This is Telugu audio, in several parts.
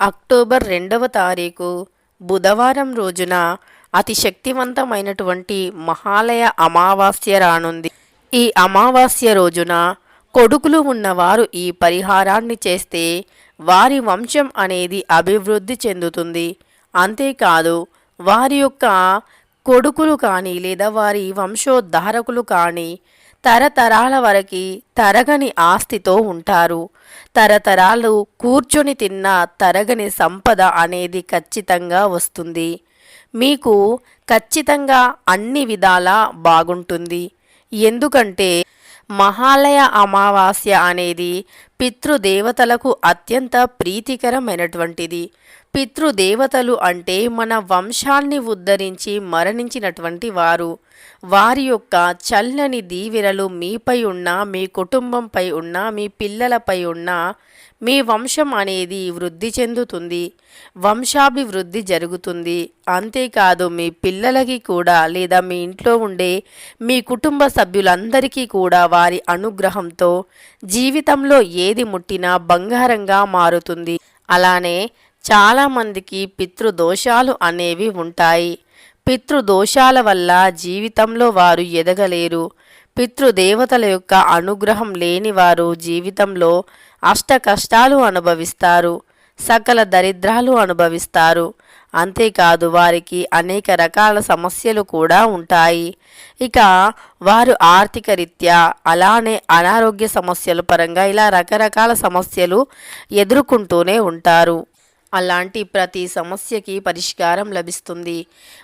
అక్టోబర్ రెండవ తారీఖు బుధవారం రోజున అతి శక్తివంతమైనటువంటి మహాలయ అమావాస్య రానుంది. ఈ అమావాస్య రోజున కొడుకులు ఉన్నవారు ఈ పరిహారాన్ని చేస్తే వారి వంశం అనేది అభివృద్ధి చెందుతుంది. అంతేకాదు వారి యొక్క కొడుకులు కానీ లేదా వారి వంశోద్ధారకులు కానీ తరతరాల వరకు తరగని ఆస్తితో ఉంటారు. తరతరాలు కూర్చొని తిన్న తరగని సంపద అనేది ఖచ్చితంగా వస్తుంది. మీకు ఖచ్చితంగా అన్ని విధాలా బాగుంటుంది. ఎందుకంటే మహాలయ అమావాస్య అనేది పితృదేవతలకు అత్యంత ప్రీతికరమైనటువంటిది. పితృదేవతలు అంటే మన వంశాన్ని ఉద్ధరించి మరణించినటువంటి వారు. వారి యొక్క చల్లని దీవెనలు మీపై ఉన్న మీ కుటుంబంపై ఉన్న మీ పిల్లలపై ఉన్న మీ వంశం అనేది వృద్ధి చెందుతుంది వంశాభివృద్ధి జరుగుతుంది. అంతేకాదు మీ పిల్లలకి కూడా లేదా మీ ఇంట్లో ఉండే మీ కుటుంబ సభ్యులందరికీ కూడా వారి అనుగ్రహంతో జీవితంలో ఏ ఏది ముట్టినా బంగారంగా మారుతుంది. అలానే చాలామందికి పితృదోషాలు అనేవి ఉంటాయి. పితృదోషాల వల్ల జీవితంలో వారు ఎదగలేరు. పితృదేవతల యొక్క అనుగ్రహం లేని వారు జీవితంలో అష్ట కష్టాలు అనుభవిస్తారు. సకల దరిద్రాలు అనుభవిస్తారు. అంతేకాదు వారికి అనేక రకాల సమస్యలు కూడా ఉంటాయి. ఇక వారు ఆర్థిక రీత్యా అలానే అనారోగ్య సమస్యల పరంగా ఇలా రకరకాల సమస్యలు ఎదుర్కొంటూనే ఉంటారు. అలాంటి ప్రతి సమస్యకి పరిష్కారం లభిస్తుంది.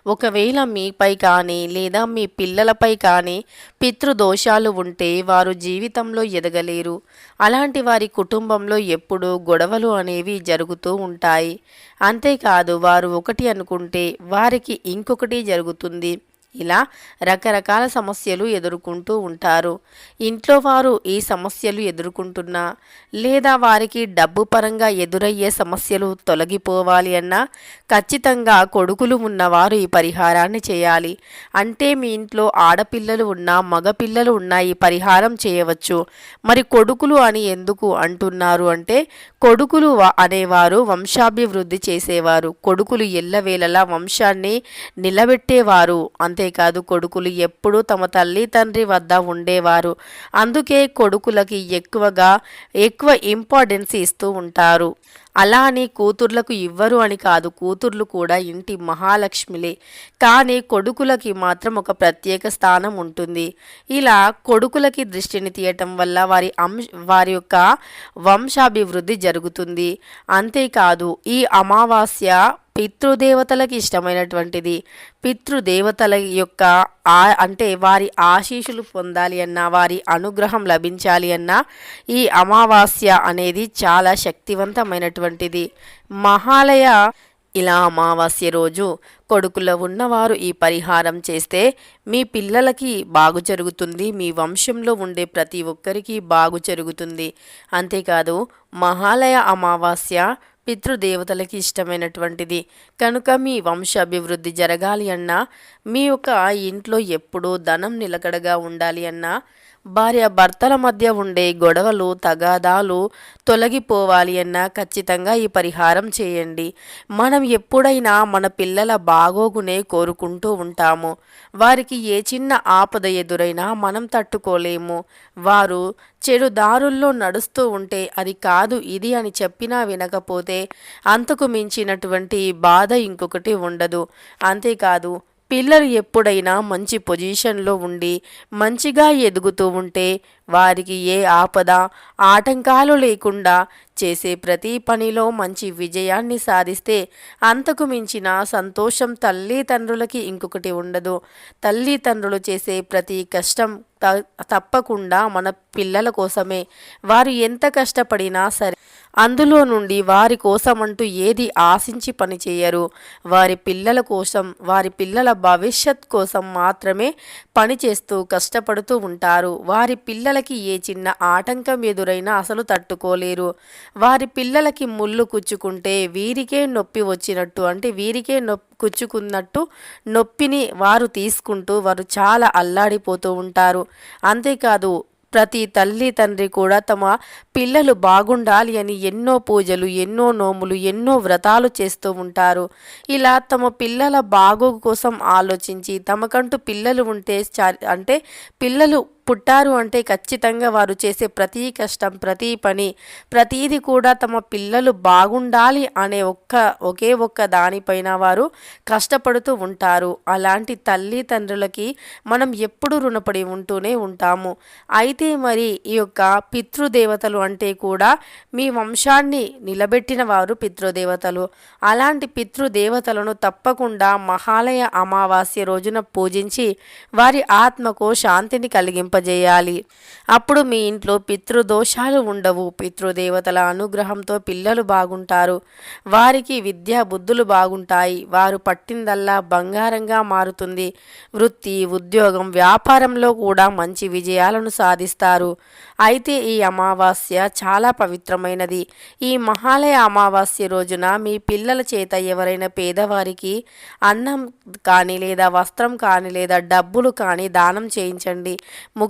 ఒకవేళ మీపై కానీ లేదా మీ పిల్లలపై కానీ పితృదోషాలు ఉంటే వారు జీవితంలో ఎదగలేరు. అలాంటి వారి కుటుంబంలో ఎప్పుడూ గొడవలు అనేవి జరుగుతూ ఉంటాయి. అంతేకాదు వారు ఒకటి అనుకుంటే వారికి ఇంకొకటి జరుగుతుంది. ఇలా రకరకాల సమస్యలు ఎదుర్కొంటూ ఉంటారు. ఇంట్లో వారు ఈ సమస్యలు ఎదుర్కొంటున్నా లేదా వారికి డబ్బు పరంగా ఎదురయ్యే సమస్యలు తొలగిపోవాలి అన్నా ఖచ్చితంగా కొడుకులు ఉన్నవారు ఈ పరిహారాన్ని చేయాలి. అంటే మీ ఇంట్లో ఆడపిల్లలు ఉన్నా మగపిల్లలు ఉన్నా ఈ పరిహారం చేయవచ్చు. మరి కొడుకులు అని ఎందుకు అంటున్నారు అంటే కొడుకులు అనేవారు వంశాభివృద్ధి చేసేవారు. కొడుకులు ఎల్లవేళలా వంశాన్ని నిలబెట్టేవారు. అంతేకాదు కొడుకులు ఎప్పుడూ తమ తల్లి తండ్రి వద్ద ఉండేవారు. అందుకే కొడుకులకి ఎక్కువగా ఎక్కువ ఇంపార్టెన్స్ ఇస్తూ ఉంటారు. అలా అని కూతుర్లకు ఇవ్వరు అని కాదు కూతుర్లు కూడా ఇంటి మహాలక్ష్మిలే. కానీ కొడుకులకి మాత్రం ఒక ప్రత్యేక స్థానం ఉంటుంది. ఇలా కొడుకులకి దృష్టిని తీయటం వల్ల వారి అంశ వారి యొక్క వంశాభివృద్ధి జరుగుతుంది. అంతేకాదు ఈ అమావాస్య పితృదేవతలకు ఇష్టమైనటువంటిది. పితృదేవతల యొక్క ఆ అంటే వారి ఆశీస్సులు పొందాలి అన్నా వారి అనుగ్రహం లభించాలి అన్నా ఈ అమావాస్య అనేది చాలా శక్తివంతమైనటువంటిది. మహాలయ ఇలా అమావాస్య రోజు కొడుకులో ఉన్నవారు ఈ పరిహారం చేస్తే మీ పిల్లలకి బాగు జరుగుతుంది. మీ వంశంలో ఉండే ప్రతి ఒక్కరికి బాగు జరుగుతుంది. అంతేకాదు మహాలయ అమావాస్య పితృదేవతలకి ఇష్టమైనటువంటిది. కనుక మీ వంశ అభివృద్ధి జరగాలి అన్నా మీ యొక్క ఇంట్లో ఎప్పుడూ ధనం నిలకడగా ఉండాలి అన్నా భార్య భర్తల మధ్య ఉండే గొడవలు తగాదాలు తొలగిపోవాలి అన్నా ఖచ్చితంగా ఈ పరిహారం చేయండి. మనం ఎప్పుడైనా మన పిల్లల బాగోగునే కోరుకుంటూ ఉంటాము. వారికి ఏ చిన్న ఆపద ఎదురైనా మనం తట్టుకోలేము. వారు చెడు దారుల్లో నడుస్తూ ఉంటే అది కాదు ఇది అని చెప్పినా వినకపోతే అంతకు మించినటువంటి బాధ ఇంకొకటి ఉండదు. అంతేకాదు పిల్లలు ఎప్పుడైనా మంచి పొజిషన్లో ఉండి మంచిగా ఎదుగుతూ ఉంటే వారికి ఏ ఆపద ఆటంకాలు లేకుండా చేసే ప్రతి పనిలో మంచి విజయాన్ని సాధిస్తే అంతకు మించిన సంతోషం తల్లిదండ్రులకి ఇంకొకటి ఉండదు. తల్లిదండ్రులు చేసే ప్రతి కష్టం త- తప్పకుండా మన పిల్లల కోసమే. వారు ఎంత కష్టపడినా సరే అందులో నుండి వారి కోసమంటూ ఏది ఆశించి పని చేయరు వారి పిల్లల కోసం వారి పిల్లల భవిష్యత్ కోసం మాత్రమే పని చేస్తూ కష్టపడుతూ ఉంటారు. వారి పిల్లలకి ఏ చిన్న ఆటంకం ఎదురైనా అసలు తట్టుకోలేరు. వారి పిల్లలకి ముళ్ళు కుచ్చుకుంటే వీరికే నొప్పి వచ్చినట్టు అంటే వీరికే నొప్పి కుచ్చుకున్నట్టు నొప్పిని వారు తీసుకుంటూ వారు చాలా అల్లాడిపోతూ ఉంటారు. అంతేకాదు ప్రతి తల్లి తండ్రి కూడా తమ పిల్లలు బాగుండాలి అని ఎన్నో పూజలు ఎన్నో నోములు ఎన్నో వ్రతాలు చేస్తూ ఉంటారు. ఇలా తమ పిల్లల బాగోగు కోసం ఆలోచించి తమకంటూ పిల్లలు ఉంటే చా- అంటే పిల్లలు పుట్టారు అంటే ఖచ్చితంగా వారు చేసే ప్రతి కష్టం ప్రతి పని ప్రతీది కూడా తమ పిల్లలు బాగుండాలి అనే ఒక్క ఒకే ఒక్క దానిపైన వారు కష్టపడుతూ ఉంటారు. అలాంటి తల్లి తండ్రులకి మనం ఎప్పుడు రుణపడి ఉంటూనే ఉంటాము. అయితే మరి ఈ యొక్క పితృదేవతలు అంటే కూడా మీ వంశాన్ని నిలబెట్టిన వారు పితృదేవతలు. అలాంటి పితృదేవతలను తప్పకుండా మహాలయ అమావాస్య రోజున పూజించి వారి ఆత్మకు శాంతిని చేయాలి. అప్పుడు మీ ఇంట్లో పితృదోషాలు ఉండవు. పితృదేవతల అనుగ్రహంతో పిల్లలు బాగుంటారు. వారికి విద్యా బుద్ధులు బాగుంటాయి. వారు పట్టిందల్లా బంగారంగా మారుతుంది. వృత్తి ఉద్యోగం వ్యాపారంలో కూడా మంచి విజయాలను సాధిస్తారు. అయితే ఈ అమావాస్య చాలా పవిత్రమైనది. ఈ మహాలయ అమావాస్య రోజున మీ పిల్లల చేత ఎవరైనా పేదవారికి అన్నం కానీ లేదా వస్త్రం కానీ లేదా డబ్బులు కానీ దానం చేయించండి.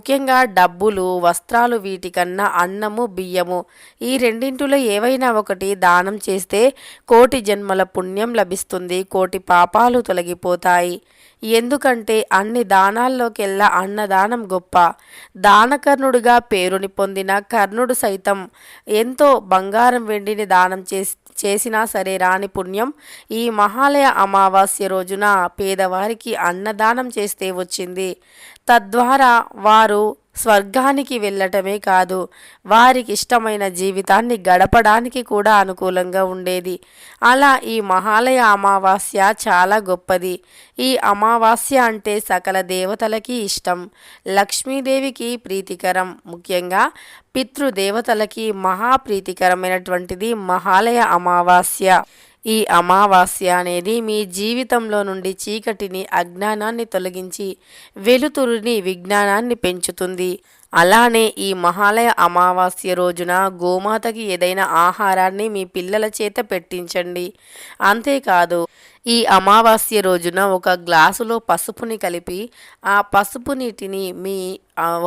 ముఖ్యంగా డబ్బులు వస్త్రాలు వీటికన్నా అన్నము బియ్యము. ఈ రెండింటిలో ఏవైనా ఒకటి దానం చేస్తే కోటి జన్మల పుణ్యం లభిస్తుంది కోటి పాపాలు తొలగిపోతాయి. ఎందుకంటే అన్ని దానాల్లోకెల్లా అన్నదానం గొప్ప. దానకర్ణుడిగా పేరుని పొందిన కర్ణుడు సైతం ఎంతో బంగారం వెండిని దానం చేసి చేసినా సరే రాని పుణ్యం. ఈ మహాలయ అమావాస్య రోజున పేదవారికి అన్నదానం చేస్తే వచ్చింది. తద్వారా వారు స్వర్గానికి వెళ్ళటమే కాదు వారికి ఇష్టమైన జీవితాన్ని గడపడానికి కూడా అనుకూలంగా ఉండేది. అలా ఈ మహాలయ అమావాస్య చాలా గొప్పది. ఈ అమావాస్య అంటే సకల దేవతలకి ఇష్టం. లక్ష్మీదేవికి ప్రీతికరం. ముఖ్యంగా పితృదేవతలకి మహాప్రీతికరమైనటువంటిది మహాలయ అమావాస్య. ఈ అమావాస్య అనేది మీ జీవితంలో నుండి చీకటిని అజ్ఞానాన్ని తొలగించి వెలుతురుని విజ్ఞానాన్ని పెంచుతుంది. అలానే ఈ మహాలయ అమావాస్య రోజున గోమాతకి ఏదైనా ఆహారాన్ని మీ పిల్లల చేత పెట్టించండి. అంతేకాదు ఈ అమావాస్య రోజున ఒక గ్లాసులో పసుపుని కలిపి ఆ పసుపు నీటిని మీ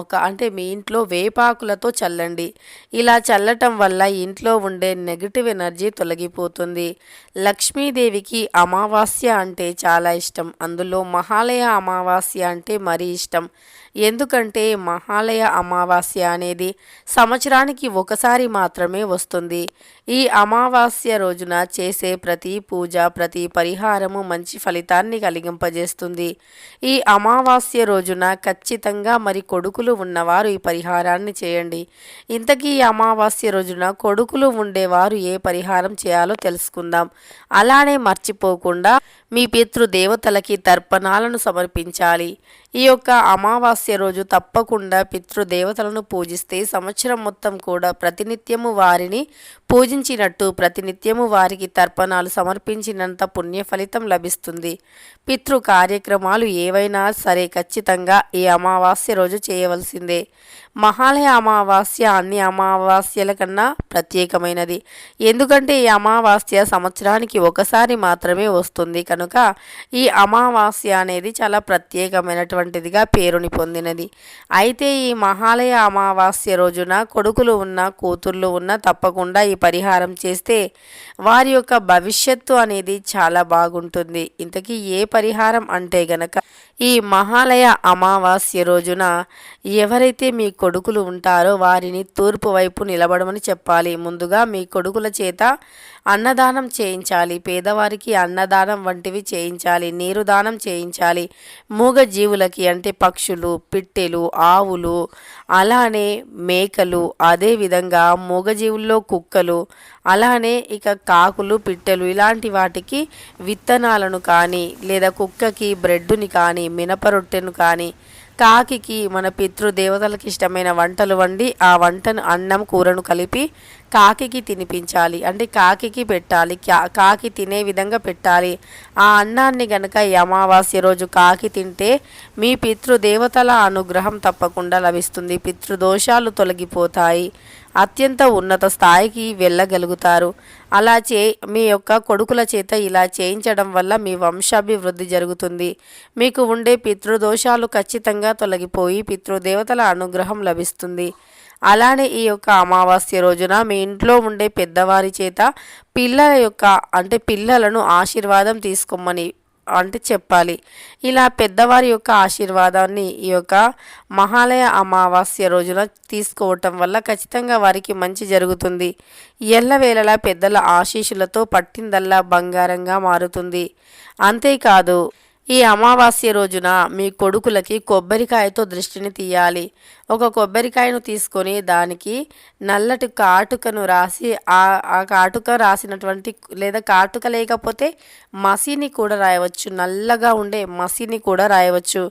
ఒక అంటే మీ ఇంట్లో వేపాకులతో చల్లండి. ఇలా చల్లటం వల్ల ఇంట్లో ఉండే నెగిటివ్ ఎనర్జీ తొలగిపోతుంది. లక్ష్మీదేవికి అమావాస్య అంటే చాలా ఇష్టం. అందులో మహాలయ అమావాస్య అంటే మరీ ఇష్టం. ఎందుకంటే మహాలయ అమావాస్య అనేది సంవత్సరానికి ఒకసారి మాత్రమే వస్తుంది. ఈ అమావాస్య రోజున చేసే ప్రతి పూజ ప్రతి పరిహారము మంచి ఫలితాన్ని కలిగింపజేస్తుంది. ఈ అమావాస్య రోజున ఖచ్చితంగా మరి కొడుకులు ఉన్నవారు ఈ పరిహారాన్ని చేయండి. ఇంతకీ ఈ అమావాస్య రోజున కొడుకులు ఉండేవారు ఏ పరిహారం చేయాలో తెలుసుకుందాం. అలానే మర్చిపోకుండా మీ పితృదేవతలకి తర్పణాలను సమర్పించాలి. ఈ యొక్క అమావాస్య రోజు తప్పకుండా పితృదేవతలను పూజిస్తే సంవత్సరం మొత్తం కూడా ప్రతినిత్యము వారిని పూజించినట్టు ప్రతినిత్యము వారికి తర్పణాలు సమర్పించినంత పుణ్య ఫలితం లభిస్తుంది. పితృ కార్యక్రమాలు ఏవైనా సరే ఖచ్చితంగా ఈ అమావాస్య రోజు చేయవలసిందే. మహాలయ అమావాస్య అన్ని అమావాస్యల కన్నా ప్రత్యేకమైనది. ఎందుకంటే ఈ అమావాస్య సంవత్సరానికి ఒకసారి మాత్రమే వస్తుంది. కనుక ఈ అమావాస్య అనేది చాలా ప్రత్యేకమైనటువంటిదిగా పేరుని పొందినది. అయితే ఈ మహాలయ అమావాస్య రోజున కొడుకులు ఉన్న కూతుర్లు ఉన్న తప్పకుండా ఈ పరిహారం చేస్తే వారి యొక్క భవిష్యత్తు అనేది చాలా బాగుంటుంది. ఇంతకీ ఏ పరిహారం అంటే గనక ఈ మహాలయ అమావాస్య రోజున ఎవరైతే మీ కొడుకులు ఉంటారో వారిని తూర్పు వైపు నిలబడమని చెప్పాలి. ముందుగా మీ కొడుకుల చేత అన్నదానం చేయించాలి. పేదవారికి అన్నదానం వంటివి చేయించాలి. నీరు దానం చేయించాలి. మూగ జీవులకి అంటే పక్షులు పిట్టెలు ఆవులు అలానే మేకలు అదేవిధంగా మూగజీవుల్లో కుక్కలు అలానే ఇక కాకులు పిట్టెలు ఇలాంటి వాటికి విత్తనాలను కానీ లేదా కుక్కకి బ్రెడ్డుని కానీ మినప రొట్టెను కానీ కాకికి మన పితృదేవతలకు ఇష్టమైన వంటలు వండి ఆ వంటను అన్నం కూరను కలిపి కాకికి తినిపించాలి. అంటే కాకికి పెట్టాలి. కా- కాకి తినే విధంగా పెట్టాలి. ఆ అన్నాన్ని గనక ఈ అమావాస్య రోజు కాకి తింటే మీ పితృదేవతల అనుగ్రహం తప్పకుండా లభిస్తుంది. పితృదోషాలు తొలగిపోతాయి. అత్యంత ఉన్నత స్థాయికి వెళ్ళగలుగుతారు. అలా చే మీ యొక్క కొడుకుల చేత ఇలా చేయించడం వల్ల మీ వంశాభివృద్ధి జరుగుతుంది. మీకు ఉండే పితృదోషాలు ఖచ్చితంగా తొలగిపోయి పితృదేవతల అనుగ్రహం లభిస్తుంది. అలానే ఈ యొక్క అమావాస్య రోజున మీ ఇంట్లో ఉండే పెద్దవారి చేత పిల్లల యొక్క అంటే పిల్లలను ఆశీర్వాదం తీసుకోమని అంటే చెప్పాలి. ఇలా పెద్దవారి యొక్క ఆశీర్వాదాన్ని ఈ యొక్క మహాలయ అమావాస్య రోజున తీసుకోవటం వల్ల ఖచ్చితంగా వారికి మంచి జరుగుతుంది. ఎల్లవేళలా పెద్దల ఆశీస్సులతో పట్టిందల్లా బంగారంగా మారుతుంది. అంతేకాదు ఈ అమావాస్య రోజున మీ కొడుకులకి కొబ్బరికాయతో దృష్టిని తీయాలి. ఒక కొబ్బరికాయను తీసుకొని దానికి నల్లటి కాటుకను రాసి ఆ కాటుక రాసినటువంటి లేదా కాటుక లేకపోతే మసిని కూడా రాయవచ్చు. నల్లగా ఉండే మసిని కూడా రాయవచ్చు.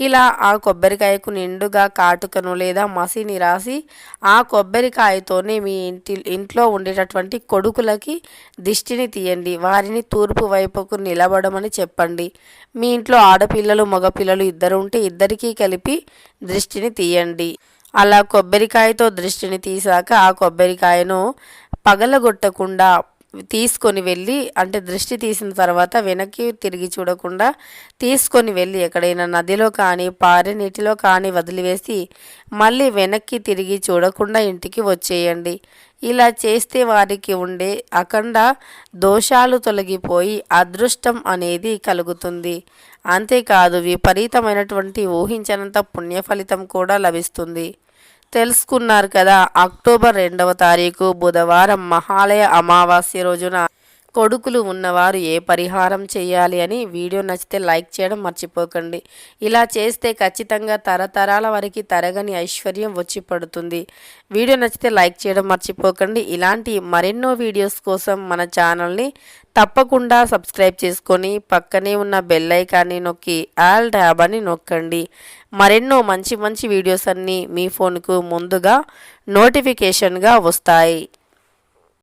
ఇలా ఆ కొబ్బరికాయకు నిండుగా కాటుకను లేదా మసిని రాసి ఆ కొబ్బరికాయతోనే మీ ఇంటి ఇంట్లో ఉండేటటువంటి కొడుకులకి దిష్టిని తీయండి. వారిని తూర్పు వైపుకు నిలబడమని చెప్పండి. మీ ఇంట్లో ఆడపిల్లలు మగపిల్లలు ఇద్దరు ఉంటే ఇద్దరికీ కలిపి దృష్టిని తీయండి. అలా కొబ్బరికాయతో దృష్టిని తీసాక ఆ కొబ్బరికాయను పగలగొట్టకుండా తీసుకొని వెళ్ళి అంటే దృష్టి తీసిన తర్వాత వెనక్కి తిరిగి చూడకుండా తీసుకొని వెళ్ళి ఎక్కడైనా నదిలో కానీ పారే నీటిలో కానీ వదిలివేసి మళ్ళీ వెనక్కి తిరిగి చూడకుండా ఇంటికి వచ్చేయండి. ఇలా చేస్తే వారికి ఉండే అఖండ దోషాలు తొలగిపోయి అదృష్టం అనేది కలుగుతుంది. అంతేకాదు విపరీతమైనటువంటి ఊహించనంత పుణ్య ఫలితం కూడా లభిస్తుంది. తెలుసుకున్నారు కదా. అక్టోబర్ రెండవ తారీఖు బుధవారం మహాలయ అమావాస్య రోజున కొడుకులు ఉన్నవారు ఏ పరిహారం చేయాలి అని వీడియో నచ్చితే లైక్ చేయడం మర్చిపోకండి. ఇలా చేస్తే ఖచ్చితంగా తరతరాల వరకు తరగని ఐశ్వర్యం వచ్చి పడుతుంది. వీడియో నచ్చితే లైక్ చేయడం మర్చిపోకండి. ఇలాంటి మరెన్నో వీడియోస్ కోసం మన ఛానల్ని తప్పకుండా సబ్స్క్రైబ్ చేసుకొని పక్కనే ఉన్న బెల్ ఐకాన్ని నొక్కి ఆల్ ట్యాబ్ అని నొక్కండి. మరెన్నో మంచి మంచి వీడియోస్ అన్నీ మీ ఫోన్కు ముందుగా నోటిఫికేషన్గా వస్తాయి.